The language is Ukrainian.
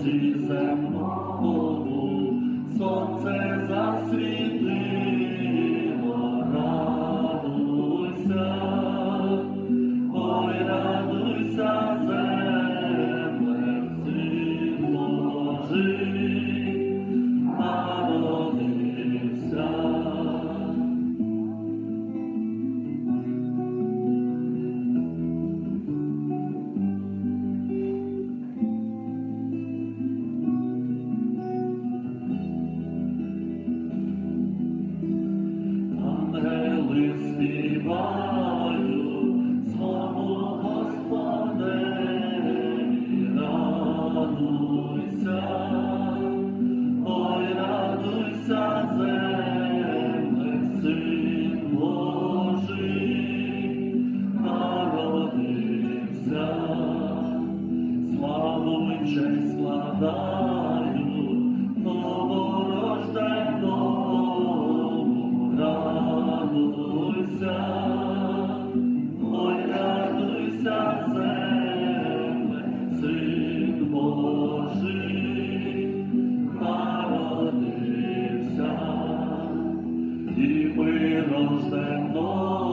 році земному сонце засвітило, Народився, і ми рождено.